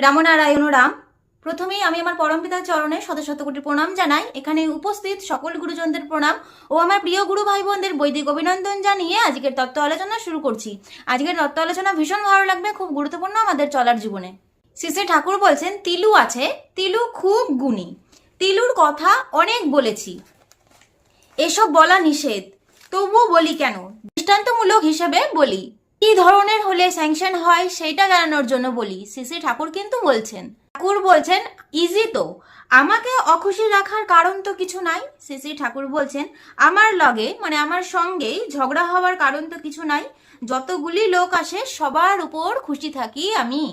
রামনারায়ণ রাম। প্রথমেই আমি আমার পরমপিতার চরণে শত শত কোটি প্রণাম জানাই। এখানে উপস্থিত সকল গুরুজনদের প্রণাম ও আমার প্রিয় গুরু ভাই বোনদের বৈদিক অভিনন্দন জানিয়ে আজকের তত্ত্ব আলোচনা শুরু করছি। আজকের তত্ত্ব আলোচনা ভীষণ ভালো লাগবে, খুব গুরুত্বপূর্ণ আমাদের চলার জীবনে। শ্রী ঠাকুর বলছেন, তিলু আছে, তিলু খুব গুণী। তিলুর কথা অনেক বলেছি। এসব বলা নিষেধ। তবুও বলি কেন? দৃষ্টান্তমূলক হিসেবে বলি। কি ধরনের হলে স্যাংশন হয় সেটা জানানোর জন্য বলি। শ্রী ঠাকুর কিন্তু বলছেন, ঠাকুর বলছেন ইজি তো। আমাকে অখুশি রাখার কারণ তো কিছু নাই। শ্রী ঠাকুর বলছেন, আমার লগে মানে আমার সঙ্গেই ঝগড়া হওয়ার কারণ তো কিছু নাই। যতগুলি লোক আসে সবার উপর খুশি থাকি আমি।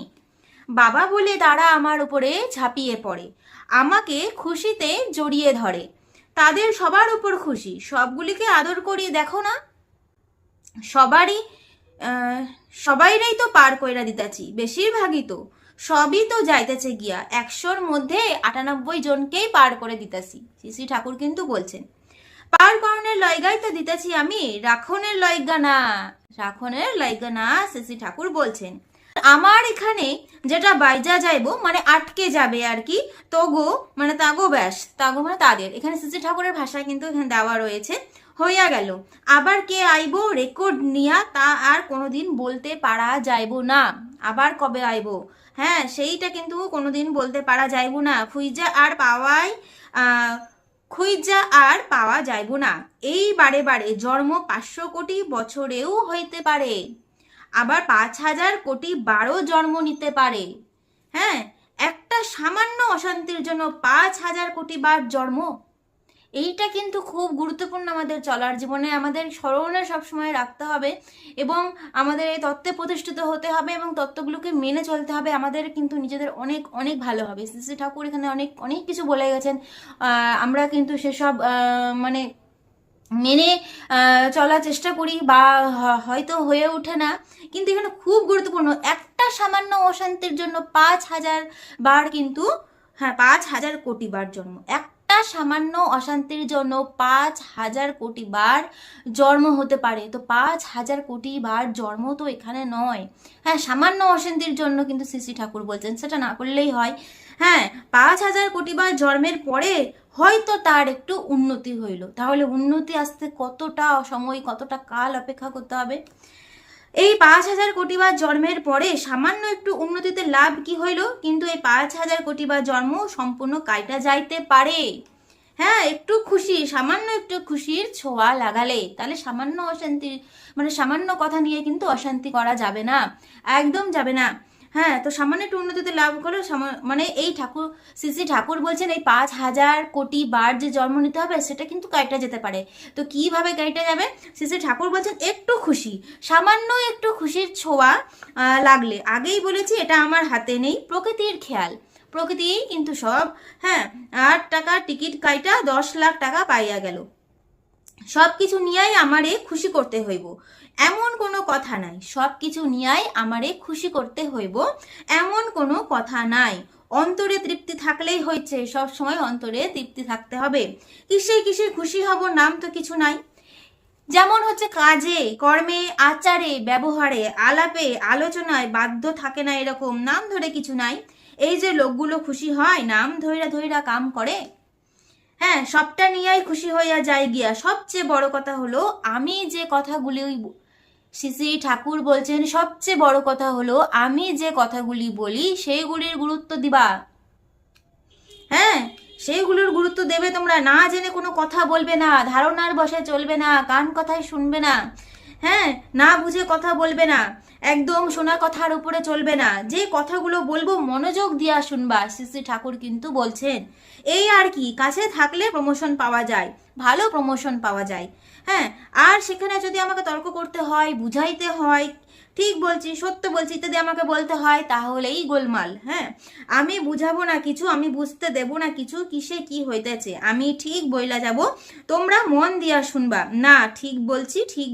বাবা বলে তারা আমার উপরে ঝাঁপিয়ে পড়ে। আমাকে খুশিতে জড়িয়ে ধরে। তাদের সবার উপর খুশি। সবগুলিকে আদর করি দেখো না। সবারই সবাইরাই তো পার কইরা দিতাছি, বেশিরভাগই তো। সবই তো যাইতেছে গিয়া, একশোর মধ্যে আটানব্বই জনকেই পার করে দিতাছি শ্রী ঠাকুর কিন্তু বলছেন। পার করণের লয়গাই তো দিতাছি আমি, রাখনের লয়গা না, রাখনের লয়গা না শ্রী ঠাকুর বলছেন। আমার এখানে যেটা বাইজা যাইবো মানে আটকে যাবে আর কি, তগো মানে তাগো ব্যাস, তাগো মানে তাদের। এখানে শ্রী ঠাকুরের ভাষায় কিন্তু এখানে দেওয়া রয়েছে। হইয়া গেল। আবার কে আইবো? রেকর্ড নিয়া তা আর কোনোদিন বলতে পারা যাইব না। আবার কবে আইব? হ্যাঁ সেইটা কিন্তু কোনোদিন বলতে পারা যাইব না। খুইজা আর পাওয়াই খুইজা আর পাওয়া যাইব না। এই বারে বারে জন্ম পাঁচশো কোটি বছরেও হইতে পারে। আবার পাঁচ হাজার কোটি বারো জন্ম নিতে পারে। হ্যাঁ একটা সামান্য অশান্তির জন্য পাঁচ হাজার কোটি বার জন্ম। এইটা কিন্তু খুব গুরুত্বপূর্ণ আমাদের চলার জীবনে। আমাদের স্মরণে সবসময় রাখতে হবে এবং আমাদের এই তত্ত্বে প্রতিষ্ঠিত হতে হবে এবং তত্ত্বগুলোকে মেনে চলতে হবে। আমাদের কিন্তু নিজেদের অনেক অনেক ভালো হবে। শ্রী শ্রী ঠাকুর এখানে অনেক অনেক কিছু বলে গেছেন। আমরা কিন্তু সেসব মানে মেনে চলার চেষ্টা করি বা হয়তো হয়ে ওঠে না। কিন্তু এখানে খুব গুরুত্বপূর্ণ, একটা সামান্য অশান্তির জন্য পাঁচ হাজার বার কিন্তু হ্যাঁ পাঁচ হাজার কোটি বার জন্ম। একটা সামান্য অশান্তির জন্য পাঁচ হাজার কোটি বার জন্ম হতে পারে। তো পাঁচ হাজার কোটি বার জন্ম তো এখানে নয়। হ্যাঁ সামান্য অশান্তির জন্য কিন্তু শ্রী ঠাকুর বলছেন, সেটা না করলেই হয়। হ্যাঁ পাঁচ হাজার কোটি বার জন্মের পরে হয়তো তার একটু উন্নতি হইল। তাহলে উন্নতি আসতে কতটা সময়, কতটা কাল অপেক্ষা করতে হবে? এই পাঁচ হাজার কোটি বার জন্মের পরে সামান্য একটু উন্নতিতে লাভ কি হইল? কিন্তু এই পাঁচ হাজার কোটি বার জন্ম সম্পূর্ণ কাইটা যাইতে পারে। হ্যাঁ একটু খুশি, সামান্য একটু খুশির ছোঁয়া লাগালে। তাহলে সামান্য অশান্তি মানে সামান্য কথা নিয়ে কিন্তু অশান্তি করা যাবে না। একদম যাবে না। হ্যাঁ তো সামান্য একটু উন্নতিতে লাভ করে মানে এই ঠাকুর, শ্রী ঠাকুর বলছেন এই পাঁচ হাজার কোটি বার যে জন্ম নিতে হবে, সেটা কিন্তু কাইটা যেতে পারে। তো কীভাবে কাইটা যাবে? শ্রী ঠাকুর বলছেন, একটু খুশি। সামান্য একটু খুশির ছোঁয়া লাগলে। আগেই বলেছি, এটা আমার হাতে নেই, প্রকৃতির খেয়াল। প্রকৃতি কিন্তু সব হ্যাঁ আট টাকার টিকিট কাইটা দশ লাখ টাকা পাইয়া গেল। সব কিছু নিয়াই আমারে খুশি করতে হইব। এমন কোনো কথা নাই। সব কিছু নিয়াই আমারে খুশি করতে হইব। এমন কোনো কথা নাই। অন্তরে তৃপ্তি থাকলেই হয়েছে সব সময় অন্তরে তৃপ্তি থাকতে হবে। কিসে কিসে খুশি হব নাম তো কিছু নাই। যেমন হচ্ছে কাজে, কর্মে, আচারে, ব্যবহারে, আলাপে, আলোচনায় বাধ্য থাকে না এরকম। নাম ধরে কিছু নাই। এই যে লোকগুলো খুশি হয়, নাম ধইরা ধইরা কাম করে। হ্যাঁ সবটা নিয়েই খুশি হইয়া যায় গিয়া। সবচেয়ে বড় কথা হলো, আমি যে কথাগুলি শ্রী ঠাকুর বলছেন, সবচেয়ে বড় কথা হলো, আমি যে কথাগুলি বলি, সেইগুলির গুরুত্ব দিবা। হ্যাঁ সেইগুলোর গুরুত্ব দেবে তোমরা। না জেনে কোনো কথা বলবে না, ধারণার বসে চলবে না, কান কথায় শুনবে না। হ্যাঁ না বুঝে কথা বলবে না। একদম শোনা কথার উপরে চলবে না। যে কথাগুলো বলব মনোযোগ দিয়া শুনবা শ্রী ঠাকুর কিন্তু বলছেন। এই আর কি, কাছে থাকলে প্রমোশন পাওয়া যায়, ভালো প্রমোশন পাওয়া যায়। হ্যাঁ আর সেখানে যদি আমাকে তর্ক করতে হয়, বুঝাইতে হয় ঠিক বলছি, সত্য বলছি, ইত্যাদি আমাকে বলতে হয়, তাহলেই গোলমাল হ্যাঁ? আমি বুঝাবো না কিছু, আমি বুঝতে দেব না কিছু, কিসে কি হইতেছে? আমি ঠিক বইলা যাব, তোমরা মন দিয়া শুনবা। না, ঠিক বলছি ঠিক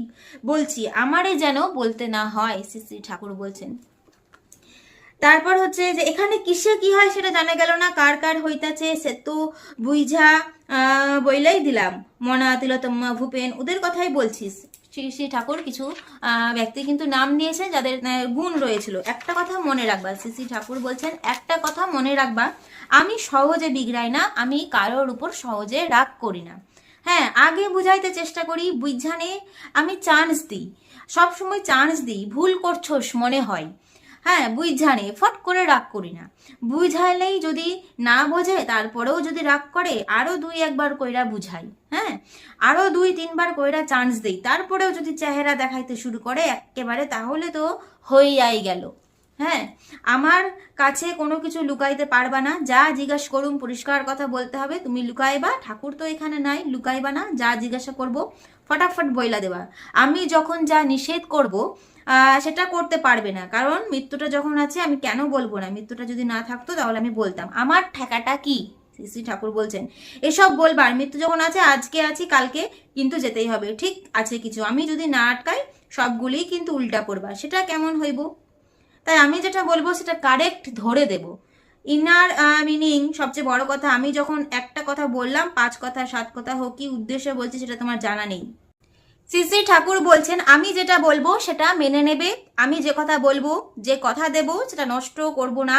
বলছি, আমারে যেন বলতে না হয়, শ্রী শ্রী ঠাকুর বলছেন। তারপর হচ্ছে যে, এখানে কিসে কি হয় সেটা জানা গেল না, কার কার হইতাছে, সে তো বুঝা বইলাই দিলাম। মনা, তিলোত্তমা, ভূপেন, ওদের কথাই বলছিস। শ্রী শ্রী ঠাকুর কিছু ব্যক্তি কিন্তু নাম নিয়েছেন যাদের গুণ রয়েছিল। একটা কথা মনে রাখবা, শ্রী শ্রী ঠাকুর বলছেন, একটা কথা মনে রাখবা, আমি সহজে বিগড়াই না, আমি কারোর উপর সহজে রাগ করি না। হ্যাঁ আগে বুঝাইতে চেষ্টা করি বুঝানে আমি চান্স দিই। সবসময় চান্স দিই, ভুল করছোস মনে হয়। হ্যাঁ বুঝানে ফট করে রাগ করি না। বুঝাইলেই যদি না বোঝে, তারপরেও যদি রাগ করে আরও দুই একবার কইরা বুঝাই হ্যাঁ? আরও দুই তিনবার কইরা চান্স দিই, তারপরেও যদি চেহারা দেখাইতে শুরু করে একেবারে, তাহলে তো হইয়াই গেল। হ্যাঁ আমার কাছে কোনো কিছু লুকাইতে পারবা না। যা জিজ্ঞাস করুম পরিষ্কার কথা বলতে হবে। তুমি লুকাইবা, ঠাকুর তো এখানে নাই, লুকাইবা না। যা জিজ্ঞাসা করব, ফটাফট বইলা দেবা। আমি যখন যা নিষেধ করব সেটা করতে পারবে না। কারণ মৃত্যুটা যখন আছে, আমি কেন বলব না? মৃত্যুটা যদি না থাকতো, তাহলে আমি বলতাম। আমার ঠেকাটা কি? শ্রী ঠাকুর বলছেন। এসব বলবার, মৃত্যু যখন আছে, আজকে আছি, কালকে কিন্তু যেতেই হবে। ঠিক আছে কিছু। আমি যদি না আটকাই, সবগুলিই কিন্তু উল্টা করবা। সেটা কেমন হইব? তাই আমি যেটা বলব সেটা কারেক্ট ধরে দেব। ইনার মিনিং সবচেয়ে বড় কথা, আমি যখন একটা কথা বললাম, পাঁচ কথা, সাত কথা হোক, কি উদ্দেশ্যে বলছি সেটা তোমার জানা নেই। শ্রী ঠাকুর বলছেন, আমি যেটা বলব সেটা মেনে নেবে। আমি যে কথা বলব, যে কথা দেব, সেটা নষ্ট করব না।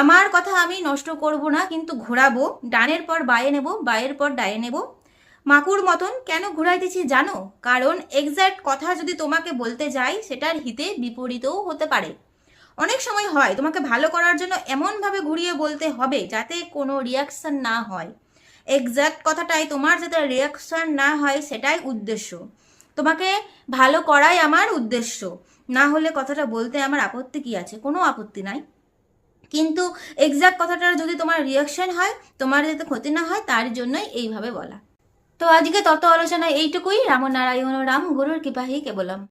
আমার কথা আমি নষ্ট করব না, কিন্তু ঘোরাবো। ডানের পর বায়ে নেব, বায়ের পর ডায়ে নেব। মাকুর মতন কেন ঘুরাইতেছি জানো? কারণ এক্স্যাক্ট কথা যদি তোমাকে বলতে যাই, সেটার হিতে বিপরীতও হতে পারে। অনেক সময় হয়, তোমাকে ভালো করার জন্য এমনভাবে ঘুরিয়ে বলতে হবে যাতে কোনো রিয়াকশান না হয়। এক্স্যাক্ট কথাটাই তোমার, যাতে রিয়াকশান না হয়, সেটাই উদ্দেশ্য। তোমাকে ভালো করাই আমার উদ্দেশ্য। না হলে কথাটা বলতে আমার আপত্তি কি আছে? কোনো আপত্তি নাই। কিন্তু এক্সাক্ট কথাটার যদি তোমার রিয়াকশন হয়, তোমার যাতে ক্ষতি না হয়, তার জন্যই এইভাবে বলা। তো আজকে তত আলোচনা এইটুকুই। রামনারায়ণ রাম, গুরুর কৃপাহি কেবলম।